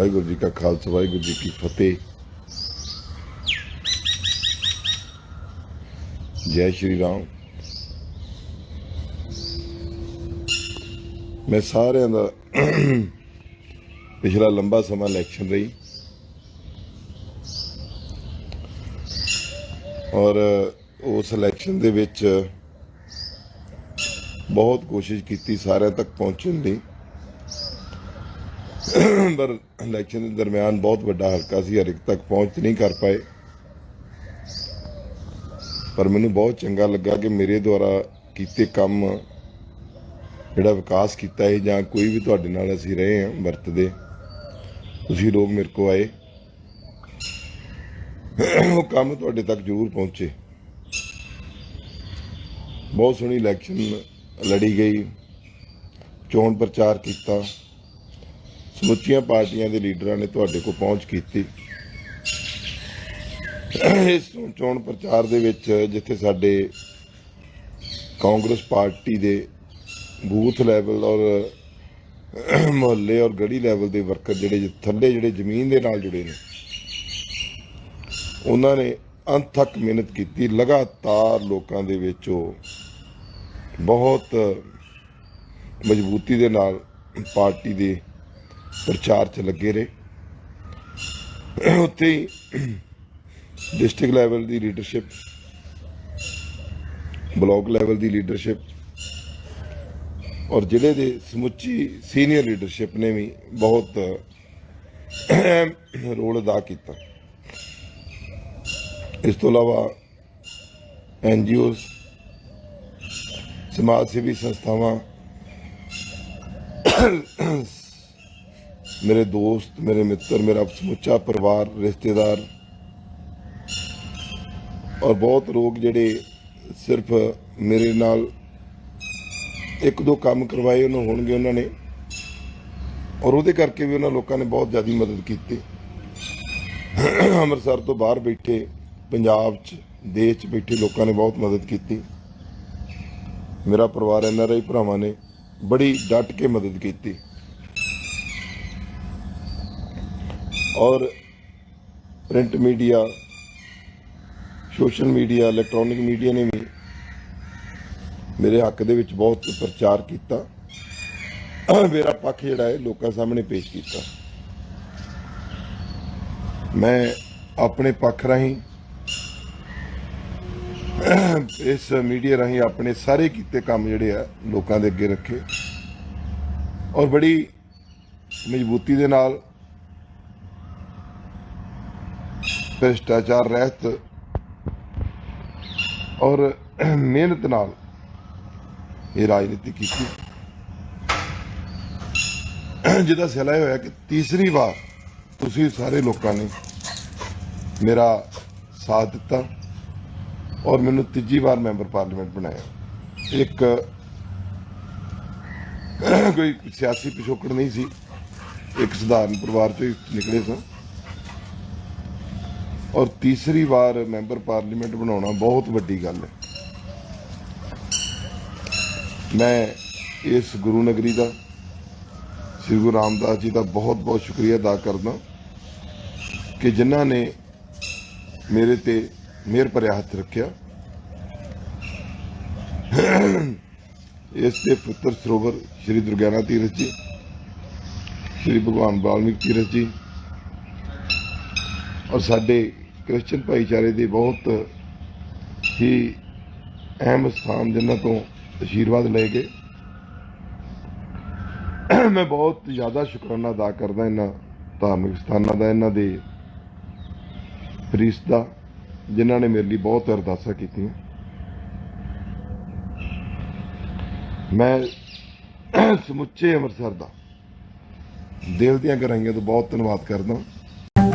ਵਾਹਿਗੁਰੂ ਜੀ ਕਾ ਖਾਲਸਾ, ਵਾਹਿਗੁਰੂ ਜੀ ਕੀ ਫਤਿਹ। ਜੈ ਸ਼੍ਰੀ ਰਾਮ। ਮੈਂ ਸਾਰਿਆਂ ਦਾ ਪਿਛਲਾ ਲੰਬਾ ਸਮਾਂ ਇਲੈਕਸ਼ਨ ਰਹੀ। ਔਰ ਉਸ ਇਲੈਕਸ਼ਨ ਦੇ ਵਿੱਚ ਬਹੁਤ ਕੋਸ਼ਿਸ਼ ਕੀਤੀ ਸਾਰਿਆਂ ਤੱਕ ਪਹੁੰਚਣ ਦੀ। ਪਰ ਇਲੈਕਸ਼ਨ ਦੇ ਦਰਮਿਆਨ ਬਹੁਤ ਵੱਡਾ ਹਲਕਾ ਸੀ, ਹਰ ਇੱਕ ਤੱਕ ਪਹੁੰਚ ਨਹੀਂ ਕਰ ਪਾਏ। ਪਰ ਮੈਨੂੰ ਬਹੁਤ ਚੰਗਾ ਲੱਗਾ ਕਿ ਮੇਰੇ ਦੁਆਰਾ ਕੀਤੇ ਕੰਮ, ਜਿਹੜਾ ਵਿਕਾਸ ਕੀਤਾ ਹੈ ਜਾਂ ਕੋਈ ਵੀ ਤੁਹਾਡੇ ਨਾਲ ਅਸੀਂ ਰਹੇ ਹਾਂ, ਵਰਤਦੇ। ਤੁਸੀਂ ਲੋਕ ਮੇਰੇ ਕੋ ਆਏ। ਉਹ ਕੰਮ ਤੁਹਾਡੇ ਤੱਕ ਜ਼ਰੂਰ ਪਹੁੰਚੇ। ਬਹੁਤ ਸੋਹਣੀ ਇਲੈਕਸ਼ਨ ਲੜੀ ਗਈ। ਚੋਣ ਪ੍ਰਚਾਰ ਕੀਤਾ। ਸਮੁੱਚੀਆਂ ਪਾਰਟੀਆਂ ਦੇ ਲੀਡਰਾਂ ਨੇ ਤੁਹਾਡੇ ਕੋਲ ਪਹੁੰਚ ਕੀਤੀ। ਇਸ ਚੋਣ ਪ੍ਰਚਾਰ ਦੇ ਵਿੱਚ ਜਿੱਥੇ ਸਾਡੇ ਕਾਂਗਰਸ ਪਾਰਟੀ ਦੇ ਬੂਥ ਲੈਵਲ ਔਰ ਮੁਹੱਲੇ ਔਰ ਗੜੀ ਲੈਵਲ ਦੇ ਵਰਕਰ ਜਿਹੜੇ ਥੱਲੇ ਜਿਹੜੇ ਜ਼ਮੀਨ ਦੇ ਨਾਲ ਜੁੜੇ ਨੇ, ਉਹਨਾਂ ਨੇ ਅੰਤ ਮਿਹਨਤ ਕੀਤੀ। ਲਗਾਤਾਰ ਲੋਕਾਂ ਦੇ ਵਿੱਚ ਉਹ ਬਹੁਤ ਮਜ਼ਬੂਤੀ ਦੇ ਨਾਲ ਪਾਰਟੀ ਦੇ ਪ੍ਰਚਾਰ 'ਚ ਲੱਗੇ ਰਹੇ। ਉੱਥੇ ਡਿਸਟ੍ਰਿਕਟ ਲੈਵਲ ਦੀ ਲੀਡਰਸ਼ਿਪ ਬਲਾਕ ਲੈਵਲ ਦੀ ਲੀਡਰਸ਼ਿਪ ਔਰ ਜ਼ਿਲ੍ਹੇ ਦੇ ਸਮੁੱਚੀ ਸੀਨੀਅਰ ਲੀਡਰਸ਼ਿਪ ਨੇ ਵੀ ਬਹੁਤ ਅਹਿਮ ਰੋਲ ਅਦਾ ਕੀਤਾ। ਇਸ ਤੋਂ ਇਲਾਵਾ ਐਨਜੀਓਜ਼ ਸਮਾਜ ਸੇਵੀ ਸੰਸਥਾਵਾਂ ਮੇਰੇ ਦੋਸਤ, ਮੇਰੇ ਮਿੱਤਰ, ਮੇਰਾ ਸਮੁੱਚਾ ਪਰਿਵਾਰ, ਰਿਸ਼ਤੇਦਾਰ ਔਰ ਬਹੁਤ ਲੋਕ ਜਿਹੜੇ ਸਿਰਫ ਮੇਰੇ ਨਾਲ ਇੱਕ ਦੋ ਕੰਮ ਕਰਵਾਏ ਉਹਨਾਂ ਹੋਣਗੇ ਉਹਨਾਂ ਨੇ ਔਰ ਉਹਦੇ ਕਰਕੇ ਵੀ ਉਹਨਾਂ ਲੋਕਾਂ ਨੇ ਬਹੁਤ ਜ਼ਿਆਦਾ ਮਦਦ ਕੀਤੀ। ਅੰਮ੍ਰਿਤਸਰ ਤੋਂ ਬਾਹਰ ਬੈਠੇ, ਪੰਜਾਬ 'ਚ, ਦੇਸ਼ 'ਚ ਬੈਠੇ ਲੋਕਾਂ ਨੇ ਬਹੁਤ ਮਦਦ ਕੀਤੀ। ਮੇਰਾ ਪਰਿਵਾਰ ਐਨਆਰਆਈ ਭਰਾਵਾਂ ਨੇ ਬੜੀ ਡਟ ਕੇ ਮਦਦ ਕੀਤੀ। ਔਰ print media, social media, electronic media ਨੇ ਵੀ ਮੇਰੇ ਹੱਕ ਦੇ ਵਿੱਚ ਬਹੁਤ ਪ੍ਰਚਾਰ ਕੀਤਾ। ਮੇਰਾ ਪੱਖ ਜਿਹੜਾ ਹੈ ਲੋਕਾਂ ਸਾਹਮਣੇ ਪੇਸ਼ ਕੀਤਾ। ਮੈਂ ਆਪਣੇ ਪੱਖ ਰਾਹੀਂ, ਇਸ ਮੀਡੀਆ ਰਾਹੀਂ ਆਪਣੇ ਸਾਰੇ ਕੀਤੇ ਕੰਮ ਜਿਹੜੇ ਆ ਲੋਕਾਂ ਦੇ ਅੱਗੇ ਰੱਖੇ। ਔਰ ਬੜੀ ਮਜ਼ਬੂਤੀ ਦੇ ਨਾਲ ਭ੍ਰਿਸ਼ਟਾਚਾਰ, ਰਹਿਤ ਔਰ ਮਿਹਨਤ ਨਾਲ ਇਹ ਰਾਜਨੀਤੀ ਕੀਤੀ। ਜਿਹਦਾ ਸਿਲਾ ਇਹ ਹੋਇਆ ਕਿ ਤੀਸਰੀ ਵਾਰ ਤੁਸੀਂ ਸਾਰੇ ਲੋਕਾਂ ਨੇ ਮੇਰਾ ਸਾਥ ਦਿੱਤਾ ਔਰ ਮੈਨੂੰ ਤੀਜੀ ਵਾਰ ਮੈਂਬਰ ਪਾਰਲੀਮੈਂਟ ਬਣਾਇਆ। ਇੱਕ ਕੋਈ ਸਿਆਸੀ ਪਿਛੋਕੜ ਨਹੀਂ ਸੀ। ਇੱਕ ਸਧਾਰਨ ਪਰਿਵਾਰ ਚੋਂ ਨਿਕਲੇ ਸਾਂ। ਔਰ ਤੀਸਰੀ ਵਾਰ ਮੈਂਬਰ ਪਾਰਲੀਮੈਂਟ ਬਣਾਉਣਾ ਬਹੁਤ ਵੱਡੀ ਗੱਲ ਹੈ। ਮੈਂ ਇਸ ਗੁਰੂ ਨਗਰੀ ਦਾ, ਸ੍ਰੀ ਗੁਰੂ ਰਾਮਦਾਸ ਜੀ ਦਾ ਬਹੁਤ ਬਹੁਤ ਸ਼ੁਕਰੀਆ ਅਦਾ ਕਰਦਾ ਕਿ ਜਿਨ੍ਹਾਂ ਨੇ ਮੇਰੇ ਤੇ ਮਿਹਰ ਭਰਿਆ ਹੱਥ ਰੱਖਿਆ। ਇਸ ਦੇ ਪੁੱਤਰ ਸਰੋਵਰ ਸ੍ਰੀ ਦੁਰਗਿਆਨਾ ਤੀਰਥ ਜੀ, ਸ੍ਰੀ ਭਗਵਾਨ ਵਾਲਮੀਕ ਤੀਰਥ ਜੀ ਔਰ ਸਾਡੇ ਕ੍ਰਿਸਚਨ ਭਾਈਚਾਰੇ ਦੇ ਬਹੁਤ ਹੀ ਅਹਿਮ ਸਥਾਨ ਜਿਨ੍ਹਾਂ ਤੋਂ ਆਸ਼ੀਰਵਾਦ ਲਏ ਗਏ। ਮੈਂ ਬਹੁਤ ਜ਼ਿਆਦਾ ਸ਼ੁਕਰਾਨਾ ਅਦਾ ਕਰਦਾ ਇਹਨਾਂ ਧਾਰਮਿਕ ਸਥਾਨਾਂ ਦਾ, ਇਹਨਾਂ ਦੇ ਪ੍ਰੀਸਟ ਦਾ, ਜਿਨ੍ਹਾਂ ਨੇ ਮੇਰੇ ਲਈ ਬਹੁਤ ਅਰਦਾਸਾਂ ਕੀਤੀਆਂ। ਮੈਂ ਸਮੁੱਚੇ ਅੰਮ੍ਰਿਤਸਰ ਦਾ ਦਿਲ ਦੀਆਂ ਗਹਿਰਾਈਆਂ ਤੋਂ ਬਹੁਤ ਧੰਨਵਾਦ ਕਰਦਾ।